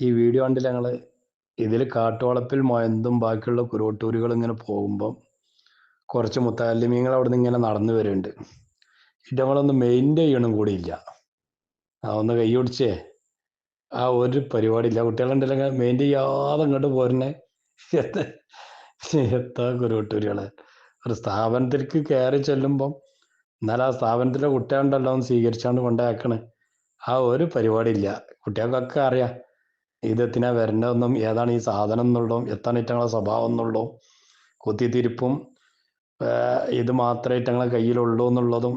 ഈ വീഡിയോ കണ്ടില്ല ഞങ്ങൾ ഇതിൽ കാട്ടുവളപ്പിൽ മൊയന്തും ബാക്കിയുള്ള കുരുവട്ടൂരുകൾ ഇങ്ങനെ പോകുമ്പം കുറച്ച് മുത്താലിമീങ്ങൾ അവിടെ നിന്ന് ഇങ്ങനെ നടന്നു വരുന്നുണ്ട് ഇത് നമ്മളൊന്ന് മെയിന്റെ ചെയ്യണം കൂടി ഇല്ല ആ ഒന്ന് കൈ ആ ഒരു പരിപാടി ഇല്ല കുട്ടികളുണ്ടല്ലോ മെയിന്റെ ചെയ്യാതെ ഇങ്ങോട്ട് പോരുന്നെ. എത്ത- എത്താ കുരുവട്ടൂരുകൾ. ഒരു സ്ഥാപനത്തിലേക്ക് കയറി ചെല്ലുമ്പം എന്നാൽ ആ സ്ഥാപനത്തിലെ കുട്ടികളുണ്ടല്ലോ ഒന്ന് സ്വീകരിച്ചാണ്ട് കൊണ്ടാക്കണ്. ആ ഒരു പരിപാടി ഇല്ല കുട്ടികൾക്കൊക്കെ അറിയാം. ഇതെത്തിനാ വരേണ്ടതെന്നും ഏതാണ് ഈ സാധനം എന്നുള്ളതും എത്താണ് ഇറ്റങ്ങളെ സ്വഭാവം എന്നുള്ളതും കുത്തിത്തിരിപ്പും ഇത് മാത്രമേ ഇറ്റങ്ങളെ കയ്യിലുള്ളൂ എന്നുള്ളതും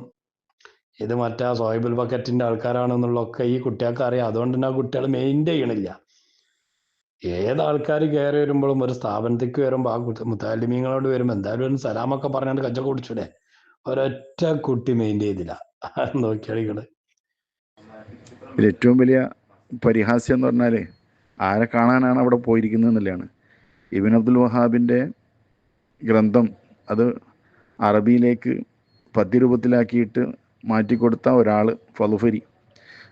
ഇത് മറ്റേ സോയിബിൾ ബക്കറ്റിന്റെ ആൾക്കാരാണെന്നുള്ളതൊക്കെ ഈ കുട്ടികൾക്ക് അറിയാം. അതുകൊണ്ട് തന്നെ ആ കുട്ടികൾ മെയിന്റ് ചെയ്യണില്ല. ഏത് ആൾക്കാർ കയറി വരുമ്പോഴും ഒരു സ്ഥാപനത്തേക്ക് വരുമ്പോൾ ആ കുട്ടി മുത്താലിമീങ്ങളോട് വരുമ്പോൾ എന്തായാലും ഒരു സലാമൊക്കെ പറഞ്ഞാണ്ട് കച്ച കുടിച്ചൂടെ? ഒരൊറ്റ കുട്ടി മെയിന്റ് ചെയ്തില്ല. നോക്കിയാളികൾ ഏറ്റവും വലിയ പരിഹാസ്യം എന്ന് പറഞ്ഞാൽ ആരെ കാണാനാണ് അവിടെ പോയിരിക്കുന്നത് എന്നുള്ളതാണ്. ഇബിൻ അബ്ദുൽ വഹാബിന്റെ ഗ്രന്ഥം അത് അറബിയിലേക്ക് പദ്യരൂപത്തിലാക്കിയിട്ട് മാറ്റിക്കൊടുത്ത ഒരാൾ ഫലുഫരി.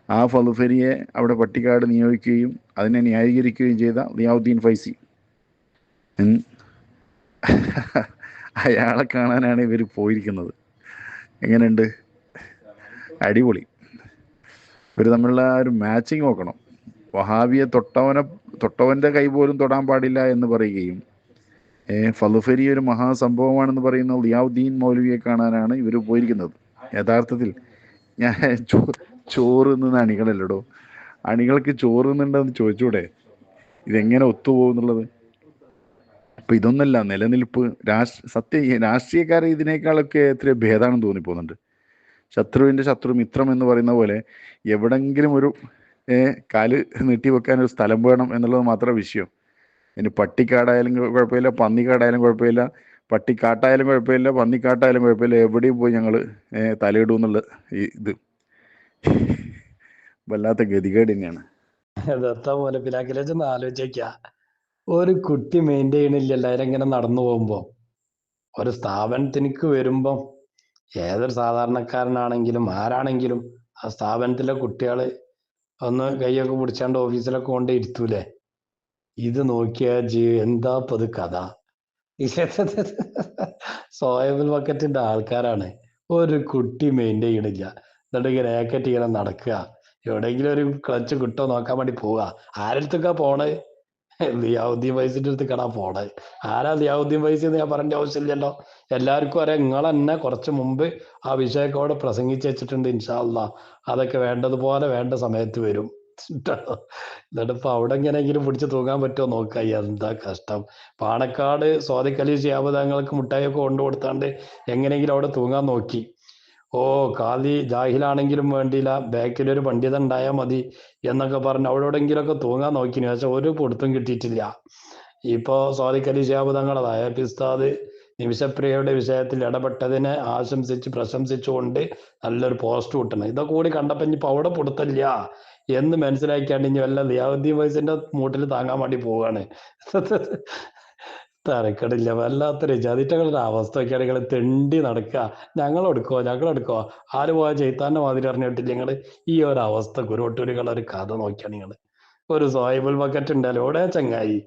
ആ ഫലുഫരിയെ അവിടെ പട്ടിക്കാട് നിയോഗിക്കുകയും അതിനെ ന്യായീകരിക്കുകയും ചെയ്ത ലിയാവുദ്ദീൻ ഫൈസി. അയാളെ കാണാനാണ് ഇവർ പോയിരിക്കുന്നത്. എങ്ങനെയുണ്ട്? അടിപൊളി. ഇവർ തമ്മിലുള്ള ഒരു മാച്ചിങ് നോക്കണം. വഹാബിയെ തൊട്ടവനെ തൊട്ടവന്റെ കൈ പോലും തൊടാൻ പാടില്ല എന്ന് പറയുകയും ഫലുഫരി ഒരു മഹാസംഭവമാണെന്ന് പറയുന്ന ലിയാവുദ്ദീൻ മൗലവിയെ കാണാനാണ് ഇവർ പോയിരിക്കുന്നത്. യഥാർത്ഥത്തിൽ ഞാൻ ചോ ചോറ് നിന്ന് അണികളല്ലടോ? അണികൾക്ക് ചോറ് നിന്നുണ്ടെന്ന് ചോദിച്ചൂടെ? ഇതെങ്ങനെ ഒത്തുപോകുന്നുള്ളത് അപ്പൊ ഇതൊന്നല്ല നിലനിൽപ്പ് രാഷ്ട്ര സത്യ രാഷ്ട്രീയക്കാരെ ഇതിനേക്കാളൊക്കെ എത്രയോ ഭേദമാണെന്ന് തോന്നിപ്പോകുന്നുണ്ട്. ശത്രുവിന്റെ ശത്രു മിത്രം എന്ന് പറയുന്ന പോലെ എവിടെങ്കിലും ഒരു കാൽ നീട്ടി വെക്കാൻ ഒരു സ്ഥലം വേണം എന്നുള്ളത് മാത്രമേ വിഷയം. ഇനി പട്ടിക്കാടായാലും കുഴ- കുഴപ്പമില്ല പന്നിക്കാടായാലും കുഴപ്പമില്ല പട്ടിക്കാട്ടായാലും കുഴപ്പമില്ല പന്നിക്കാട്ടായാലും കുഴപ്പമില്ല. എവിടെയും പോയി ഞങ്ങൾ തലയിടും എന്നുള്ള ഇത്. വല്ലാത്ത ഗതികേട് തന്നെയാണ്. ദത്ത പോലെ പിലാക്കിലൊന്ന് ആലോചിക്ക ഒരു കുട്ടി മെയിന്റെയിൻ ചെയ്യണില്ല എല്ലാവരും ഇങ്ങനെ നടന്നു പോകുമ്പോൾ ഒരു സ്ഥാപനത്തിനക്ക് വരുമ്പം ഏതൊരു സാധാരണക്കാരനാണെങ്കിലും ആരാണെങ്കിലും ആ സ്ഥാപനത്തിലെ കുട്ടികൾ ഒന്ന് കൈയൊക്കെ പിടിച്ചാണ്ട് ഓഫീസിലൊക്കെ കൊണ്ട് ഇരുത്തൂലേ ഇത് നോക്കിയാ ജീ എന്താ ഇത് കഥ? സോയബിൾ ബക്കറ്റിന്റെ ആൾക്കാരാണ്. ഒരു കുട്ടി മെയിന്റെയിൻ ചെയ്യണില്ല. എന്നിട്ട് ഇങ്ങനെ റാക്കറ്റ് ഇങ്ങനെ നടക്കുക. എവിടെയെങ്കിലും ഒരു ക്ലച്ച് കിട്ടോ നോക്കാൻ വേണ്ടി പോവുക. ആരടുത്തൊക്കെ പോണേ? ലിയാവുദ്ദീൻ വൈസിന്റെ അടുത്ത് കടാ പോണേ ആരാ ലിയാവുദ്ദീൻ വൈസി എന്ന് ഞാൻ പറയേണ്ട ആവശ്യമില്ലല്ലോ. എല്ലാവർക്കും അറിയാം നിങ്ങൾ തന്നെ കുറച്ച് മുമ്പ് ആ വിഷയമൊക്കെ പ്രസംഗിച്ച് വെച്ചിട്ടുണ്ട് ഇൻഷാല്ല അതൊക്കെ വേണ്ടതുപോലെ വേണ്ട സമയത്ത് വരും. എന്നിട്ട് ഇപ്പൊ അവിടെ എങ്ങനെയെങ്കിലും പിടിച്ച് തൂങ്ങാൻ പറ്റുമോ നോക്കുക എന്താ കഷ്ടം. പാണക്കാട് സ്വാദിക്കലി മുട്ടായി ഒക്കെ കൊണ്ടു കൊടുത്താണ്ട് എങ്ങനെയെങ്കിലും അവിടെ തൂങ്ങാൻ നോക്കി. ഓ കാലി ജാഹിലാണെങ്കിലും വേണ്ടിയില്ല. ബാക്കിൽ ഒരു പണ്ഡിതൻ ഉണ്ടായാൽ മതി എന്നൊക്കെ പറഞ്ഞ് അവിടെ എവിടെയെങ്കിലുമൊക്കെ തൂങ്ങാൻ നോക്കിന്. പക്ഷെ ഒരു പൊടുത്തും കിട്ടിയിട്ടില്ല. ഇപ്പോ സ്വാദിക്കലി ശാപതങ്ങളതായ പിസ്താദ് നിമിഷപ്രിയയുടെ വിഷയത്തിൽ ഇടപെട്ടതിനെ ആശംസിച്ച് പ്രശംസിച്ചുകൊണ്ട് നല്ലൊരു പോസ്റ്റ് കിട്ടണം. ഇതൊക്കെ കൂടി കണ്ടപ്പോ ഇനിയിപ്പോ അവിടെ പൊടുത്തില്ല എന്ന് മനസ്സിലാക്കിയാണ് ഇനി വല്ല ലിയാവുദ്ദീൻ വയസ്സിന്റെ മൂട്ടിൽ താങ്ങാൻ വേണ്ടി പോവാണ് തരക്കടില്ല. വല്ലാത്തൊരു ജതിറ്റകളുടെ അവസ്ഥ ഒക്കെയാണ് നിങ്ങൾ തെണ്ടി നടക്കുക ഞങ്ങൾ എടുക്കോ ആര് പോയ ചെയ്ത്താന്റെ മാതിരി അറിഞ്ഞിട്ടില്ല ഞങ്ങൾ ഈ ഒരു അവസ്ഥ കുരുവട്ടൂരുകളുടെ ഒരു കഥ നോക്കിയാണ് നിങ്ങൾ ഒരു സോയിബിൾ ബക്കറ്റ് ഉണ്ടല്ലോ. ഇവിടെ ചങ്ങായി?